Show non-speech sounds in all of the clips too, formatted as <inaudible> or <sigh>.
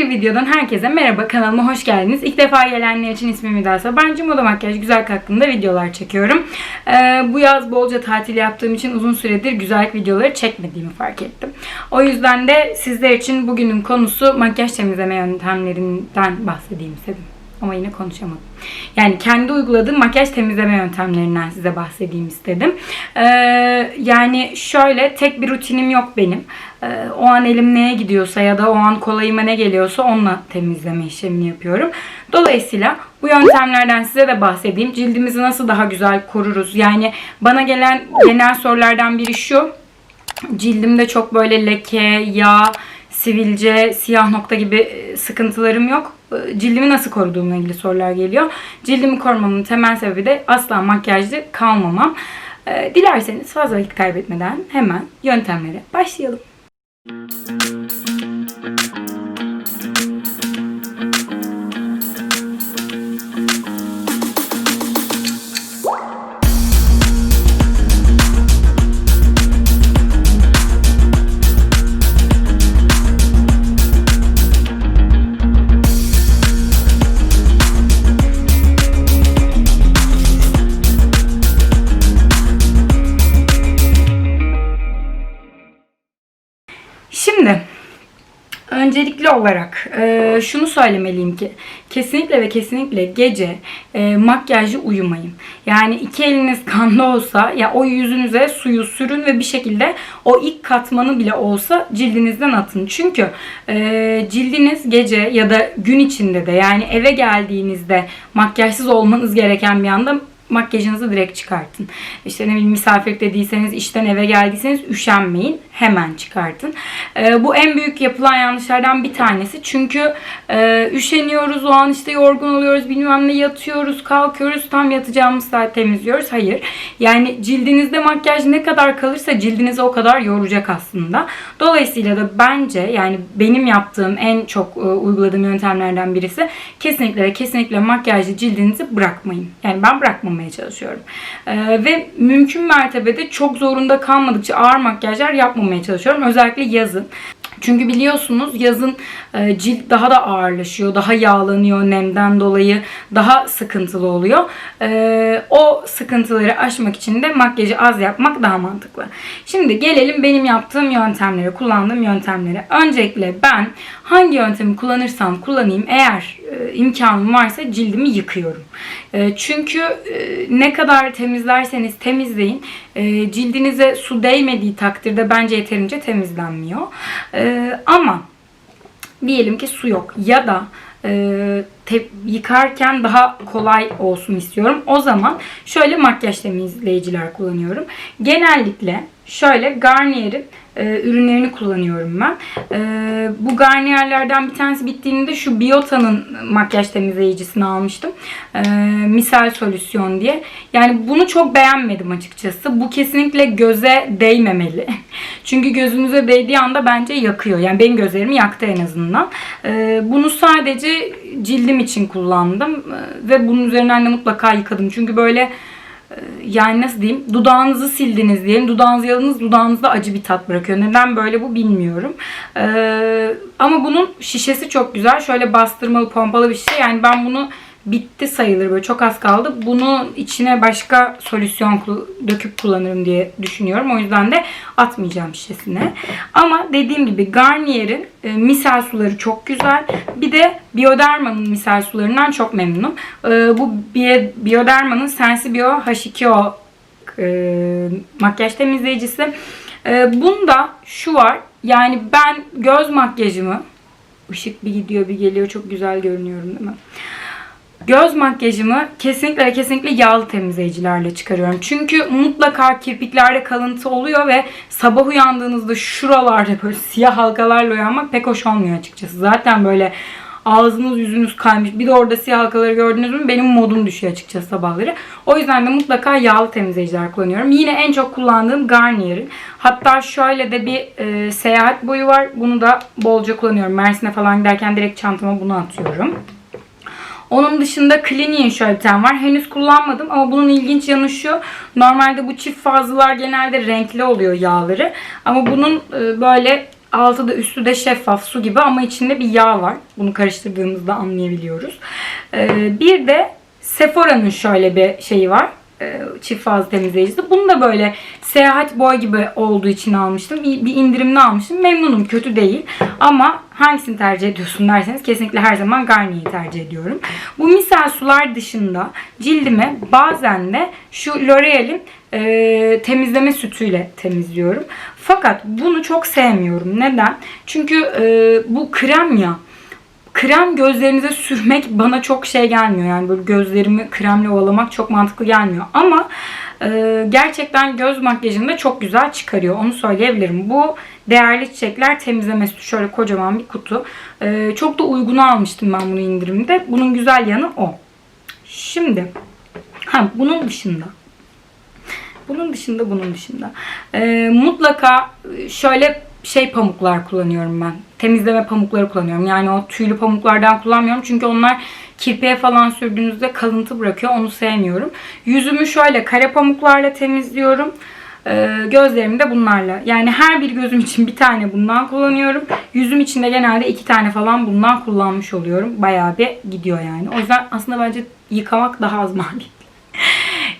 bir videodan herkese merhaba kanalıma hoş geldiniz. İlk defa gelenler için ismim Mida Sabancı. Moda makyaj güzellik hakkında videolar çekiyorum. Ee, bu yaz bolca tatil yaptığım için uzun süredir güzellik videoları çekmediğimi fark ettim. O yüzden de sizler için bugünün konusu makyaj temizleme yöntemlerinden bahsedeyim istedim. Ama yine konuşamadım. Yani kendi uyguladığım makyaj temizleme yöntemlerinden size bahsedeyim istedim. Ee, yani şöyle tek bir rutinim yok benim. Ee, o an elim neye gidiyorsa ya da o an kolayıma ne geliyorsa onunla temizleme işlemini yapıyorum. Dolayısıyla bu yöntemlerden size de bahsedeyim. Cildimizi nasıl daha güzel koruruz? Yani bana gelen genel sorulardan biri şu. Cildimde çok böyle leke, yağ, sivilce, siyah nokta gibi e, sıkıntılarım yok. E, Cildimi nasıl koruduğumla ilgili sorular geliyor. Cildimi korumamın temel sebebi de asla makyajlı kalmamam. E, Dilerseniz fazla vakit kaybetmeden hemen yöntemlere başlayalım. Şimdi olarak e, şunu söylemeliyim ki kesinlikle ve kesinlikle gece e, makyajlı uyumayın. Yani iki eliniz <laughs> kanlı olsa ya o yüzünüze suyu sürün ve bir şekilde o ilk katmanı bile olsa cildinizden atın. Çünkü e, cildiniz gece ya da gün içinde de yani eve geldiğinizde makyajsız olmanız gereken bir anda makyajınızı direkt çıkartın. İşte ne bileyim misafirlikte değilseniz, işten eve geldiyseniz üşenmeyin. Hemen çıkartın. Ee, bu en büyük yapılan yanlışlardan bir tanesi. Çünkü e, üşeniyoruz, o an işte yorgun oluyoruz, bilmem ne yatıyoruz, kalkıyoruz, tam yatacağımız saat temizliyoruz. Hayır. Yani cildinizde makyaj ne kadar kalırsa cildinizi o kadar yoracak aslında. Dolayısıyla da bence yani benim yaptığım en çok e, uyguladığım yöntemlerden birisi kesinlikle kesinlikle makyajlı cildinizi bırakmayın. Yani ben bırakmamaya çalışıyorum. Ee, ve mümkün mertebede çok zorunda kalmadıkça ağır makyajlar yapmamaya çalışıyorum. Özellikle yazın. Çünkü biliyorsunuz yazın e, cilt daha da ağırlaşıyor, daha yağlanıyor nemden dolayı, daha sıkıntılı oluyor. E, o sıkıntıları aşmak için de makyajı az yapmak daha mantıklı. Şimdi gelelim benim yaptığım yöntemlere, kullandığım yöntemlere. Öncelikle ben hangi yöntemi kullanırsam kullanayım eğer e, imkanım varsa cildimi yıkıyorum. E, çünkü e, ne kadar temizlerseniz temizleyin e, cildinize su değmediği takdirde bence yeterince temizlenmiyor. E, ama diyelim ki su yok ya da e, yıkarken daha kolay olsun istiyorum. O zaman şöyle makyaj temizleyiciler kullanıyorum. Genellikle şöyle Garnier'in e, ürünlerini kullanıyorum ben. E, bu Garnier'lerden bir tanesi bittiğinde şu Biota'nın makyaj temizleyicisini almıştım. E, misal solüsyon diye. Yani bunu çok beğenmedim açıkçası. Bu kesinlikle göze değmemeli. <laughs> Çünkü gözünüze değdiği anda bence yakıyor. Yani benim gözlerimi yaktı en azından. E, bunu sadece cildim için kullandım. E, ve bunun üzerinden de mutlaka yıkadım. Çünkü böyle yani nasıl diyeyim dudağınızı sildiniz diyelim dudağınızı yaladınız dudağınızda acı bir tat bırakıyor. Neden böyle bu bilmiyorum. Ee, ama bunun şişesi çok güzel. Şöyle bastırmalı pompalı bir şişe. Yani ben bunu bitti sayılır böyle çok az kaldı. Bunu içine başka solüsyon döküp kullanırım diye düşünüyorum. O yüzden de atmayacağım şişesine. Ama dediğim gibi Garnier'in e, misel suları çok güzel. Bir de Bioderma'nın misel sularından çok memnunum. E, bu Bioderma'nın Sensibio H2O e, makyaj temizleyicisi. E, bunda şu var. Yani ben göz makyajımı ışık bir gidiyor bir geliyor çok güzel görünüyorum değil mi? Göz makyajımı kesinlikle ve kesinlikle yağlı temizleyicilerle çıkarıyorum. Çünkü mutlaka kirpiklerde kalıntı oluyor ve sabah uyandığınızda şuralarda böyle <laughs> siyah halkalarla uyanmak pek hoş olmuyor açıkçası. Zaten böyle ağzınız yüzünüz kaymış. Bir de orada siyah halkaları gördünüz mü benim modum düşüyor açıkçası sabahları. O yüzden de mutlaka yağlı temizleyiciler kullanıyorum. Yine en çok kullandığım Garnier'in. Hatta şöyle de bir e, seyahat boyu var. Bunu da bolca kullanıyorum. Mersin'e falan giderken direkt çantama bunu atıyorum. Onun dışında Clinique'in tane var. Henüz kullanmadım ama bunun ilginç yanı şu. Normalde bu çift fazlalar genelde renkli oluyor yağları. Ama bunun e, böyle Altı da üstü de şeffaf su gibi ama içinde bir yağ var. Bunu karıştırdığımızda anlayabiliyoruz. Ee, bir de Sephora'nın şöyle bir şeyi var. Ee, çift fazla temizleyicisi. Bunu da böyle seyahat boy gibi olduğu için almıştım. Bir, indirimli almıştım. Memnunum. Kötü değil. Ama hangisini tercih ediyorsun derseniz kesinlikle her zaman Garnier'i tercih ediyorum. Bu misal sular dışında cildimi bazen de şu L'Oreal'in e, temizleme sütüyle temizliyorum. Fakat bunu çok sevmiyorum. Neden? Çünkü e, bu krem ya krem gözlerinize sürmek bana çok şey gelmiyor. Yani böyle gözlerimi kremle ovalamak çok mantıklı gelmiyor. Ama e, gerçekten göz makyajını da çok güzel çıkarıyor. Onu söyleyebilirim. Bu değerli çiçekler temizleme sütü. Şöyle kocaman bir kutu. E, çok da uyguna almıştım ben bunu indirimde. Bunun güzel yanı o. Şimdi ha bunun dışında bunun dışında bunun dışında. Ee, mutlaka şöyle şey pamuklar kullanıyorum ben. Temizleme pamukları kullanıyorum. Yani o tüylü pamuklardan kullanmıyorum. Çünkü onlar kirpiğe falan sürdüğünüzde kalıntı bırakıyor. Onu sevmiyorum. Yüzümü şöyle kare pamuklarla temizliyorum. Ee, gözlerimi de bunlarla. Yani her bir gözüm için bir tane bundan kullanıyorum. Yüzüm için de genelde iki tane falan bundan kullanmış oluyorum. Bayağı bir gidiyor yani. O yüzden aslında bence yıkamak daha az <laughs> maliyetli.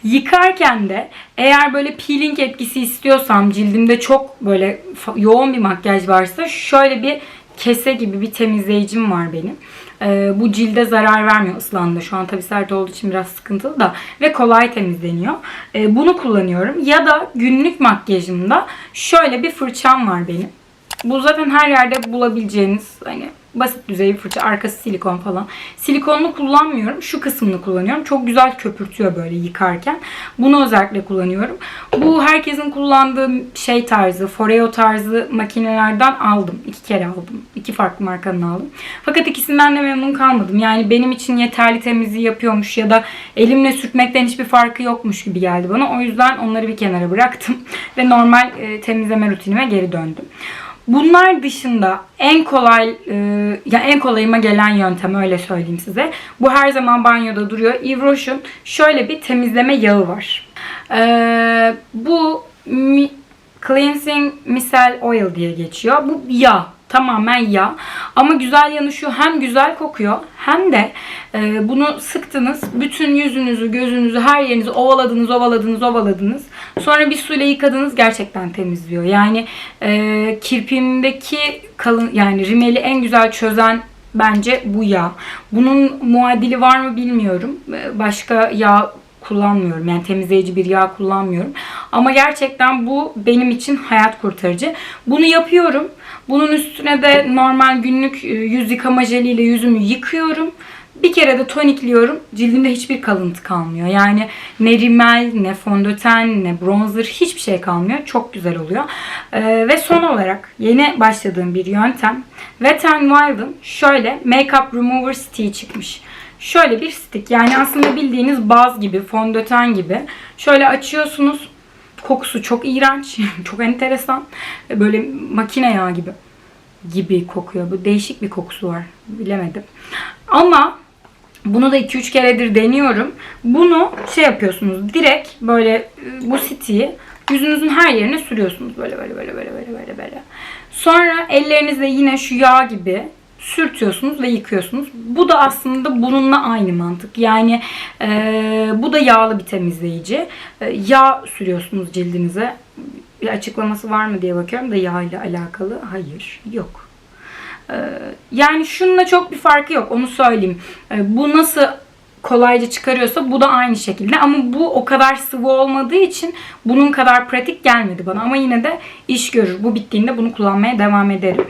Yıkarken de eğer böyle peeling etkisi istiyorsam cildimde çok böyle yoğun bir makyaj varsa şöyle bir kese gibi bir temizleyicim var benim. Ee, bu cilde zarar vermiyor ıslandığında. Şu an tabii sert olduğu için biraz sıkıntılı da ve kolay temizleniyor. Ee, bunu kullanıyorum. Ya da günlük makyajımda şöyle bir fırçam var benim. Bu zaten her yerde bulabileceğiniz hani basit düzey fırça. Arkası silikon falan. Silikonlu kullanmıyorum. Şu kısmını kullanıyorum. Çok güzel köpürtüyor böyle yıkarken. Bunu özellikle kullanıyorum. Bu herkesin kullandığı şey tarzı, Foreo tarzı makinelerden aldım. İki kere aldım. İki farklı markanın aldım. Fakat ikisinden de memnun kalmadım. Yani benim için yeterli temizliği yapıyormuş ya da elimle sürtmekten hiçbir farkı yokmuş gibi geldi bana. O yüzden onları bir kenara bıraktım. <laughs> Ve normal e, temizleme rutinime geri döndüm. Bunlar dışında en kolay e, ya en kolayıma gelen yöntem öyle söyleyeyim size. Bu her zaman banyoda duruyor. Yves Rocher'ın şöyle bir temizleme yağı var. E, bu mi, cleansing micelle oil diye geçiyor. Bu yağ. Tamamen yağ. Ama güzel yanı şu hem güzel kokuyor hem de e, bunu sıktınız. Bütün yüzünüzü, gözünüzü, her yerinizi ovaladınız, ovaladınız, ovaladınız. Sonra bir suyla yıkadınız gerçekten temizliyor. Yani e, kirpiğimdeki kalın yani rimeli en güzel çözen bence bu yağ. Bunun muadili var mı bilmiyorum. E, Başka yağ kullanmıyorum. Yani temizleyici bir yağ kullanmıyorum. Ama gerçekten bu benim için hayat kurtarıcı. Bunu yapıyorum. Bunun üstüne de normal günlük e, yüz yıkama jeliyle yüzümü yıkıyorum. Bir kere de tonikliyorum. Cildimde hiçbir kalıntı kalmıyor. Yani ne rimel, ne fondöten, ne bronzer hiçbir şey kalmıyor. Çok güzel oluyor. Ee, ve son olarak yeni başladığım bir yöntem. Wet n Wild'ın şöyle Makeup Remover Stick'i çıkmış. Şöyle bir stick. Yani aslında bildiğiniz baz gibi, fondöten gibi. Şöyle açıyorsunuz. Kokusu çok iğrenç. <laughs> çok enteresan. Böyle makine yağı gibi gibi kokuyor. Bu değişik bir kokusu var. Bilemedim. Ama bunu da 2-3 keredir deniyorum. Bunu şey yapıyorsunuz. Direkt böyle e, bu sitiyi yüzünüzün her yerine sürüyorsunuz. Böyle böyle böyle böyle böyle böyle böyle. Sonra ellerinizle yine şu yağ gibi sürtüyorsunuz ve yıkıyorsunuz. Bu da aslında bununla aynı mantık. Yani e, bu da yağlı bir temizleyici. E, yağ sürüyorsunuz cildinize. Bir açıklaması var mı diye bakıyorum da yağ ile alakalı. Hayır, yok. E, yani şununla çok bir farkı yok. Onu söyleyeyim. E, bu nasıl kolayca çıkarıyorsa bu da aynı şekilde. Ama bu o kadar sıvı olmadığı için bunun kadar pratik gelmedi bana. Ama yine de iş görür. Bu bittiğinde bunu kullanmaya devam ederim.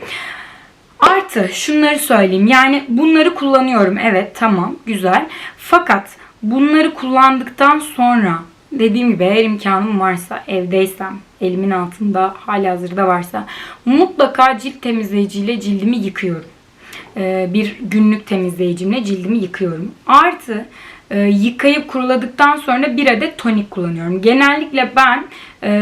Artı şunları söyleyeyim. Yani bunları kullanıyorum. Evet tamam güzel. Fakat bunları kullandıktan sonra dediğim gibi eğer imkanım varsa evdeysem elimin altında hali hazırda varsa mutlaka cilt temizleyiciyle cildimi yıkıyorum. Ee, bir günlük temizleyicimle cildimi yıkıyorum. Artı e, yıkayıp kuruladıktan sonra bir adet tonik kullanıyorum. Genellikle ben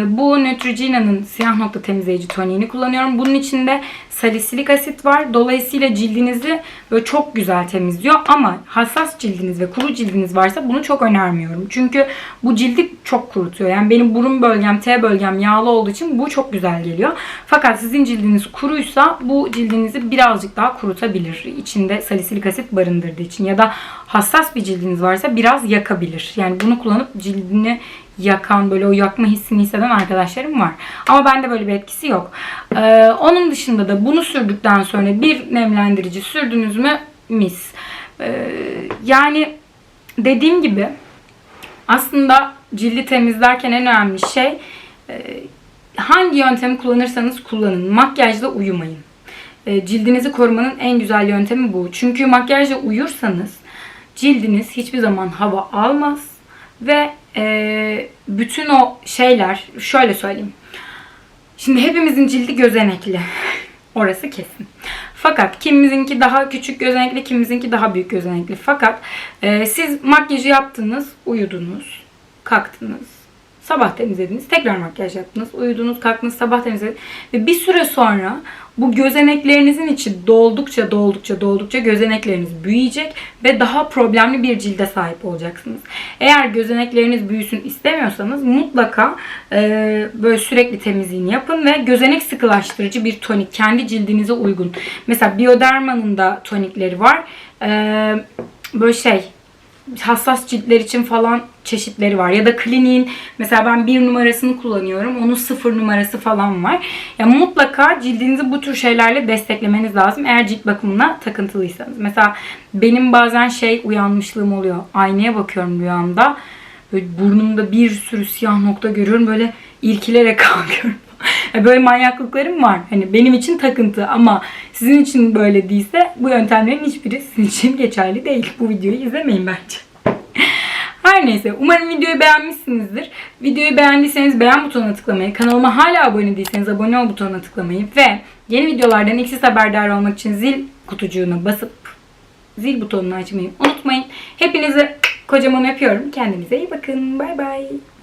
bu Neutrogena'nın siyah nokta temizleyici toniğini kullanıyorum. Bunun içinde salisilik asit var. Dolayısıyla cildinizi böyle çok güzel temizliyor. Ama hassas cildiniz ve kuru cildiniz varsa bunu çok önermiyorum. Çünkü bu cildi çok kurutuyor. Yani benim burun bölgem, T bölgem yağlı olduğu için bu çok güzel geliyor. Fakat sizin cildiniz kuruysa bu cildinizi birazcık daha kurutabilir. İçinde salisilik asit barındırdığı için ya da hassas bir cildiniz varsa biraz yakabilir. Yani bunu kullanıp cildini yakan böyle o yakma hissini hisseden arkadaşlarım var. Ama bende böyle bir etkisi yok. Ee, onun dışında da bunu sürdükten sonra bir nemlendirici sürdünüz mü mis. Ee, yani dediğim gibi aslında cildi temizlerken en önemli şey e, hangi yöntemi kullanırsanız kullanın. Makyajla uyumayın. E, Cildinizi korumanın en güzel yöntemi bu. Çünkü makyajla uyursanız cildiniz hiçbir zaman hava almaz ve e, bütün o şeyler şöyle söyleyeyim. Şimdi hepimizin cildi gözenekli. <laughs> Orası kesin. Fakat kimimizinki daha küçük gözenekli, kimimizinki daha büyük gözenekli. Fakat e, siz makyajı yaptınız, uyudunuz, kalktınız. Sabah temizlediniz, tekrar makyaj yaptınız, uyudunuz, kalktınız, sabah temizlediniz. Ve bir süre sonra bu gözeneklerinizin içi doldukça doldukça doldukça gözenekleriniz büyüyecek ve daha problemli bir cilde sahip olacaksınız. Eğer gözenekleriniz büyüsün istemiyorsanız mutlaka e, böyle sürekli temizliğini yapın ve gözenek sıkılaştırıcı bir tonik kendi cildinize uygun. Mesela Bioderma'nın da tonikleri var. E, böyle şey hassas ciltler için falan çeşitleri var. Ya da kliniğin mesela ben bir numarasını kullanıyorum. Onun sıfır numarası falan var. Yani mutlaka cildinizi bu tür şeylerle desteklemeniz lazım. Eğer cilt bakımına takıntılıysanız. Mesela benim bazen şey uyanmışlığım oluyor. Aynaya bakıyorum rüyamda. Böyle burnumda bir sürü siyah nokta görüyorum. Böyle irkilerek <laughs> kalkıyorum. <laughs> Böyle manyaklıklarım var. Hani benim için takıntı ama sizin için böyle değilse bu yöntemlerin hiçbiri sizin için geçerli değil. Bu videoyu izlemeyin bence. <laughs> Her neyse umarım videoyu beğenmişsinizdir. Videoyu beğendiyseniz beğen butonuna tıklamayı, kanalıma hala abone değilseniz abone ol butonuna tıklamayı ve yeni videolardan ilk siz haberdar olmak için zil kutucuğuna basıp zil butonunu açmayı unutmayın. Hepinizi kocaman öpüyorum. Kendinize iyi bakın. Bay bay.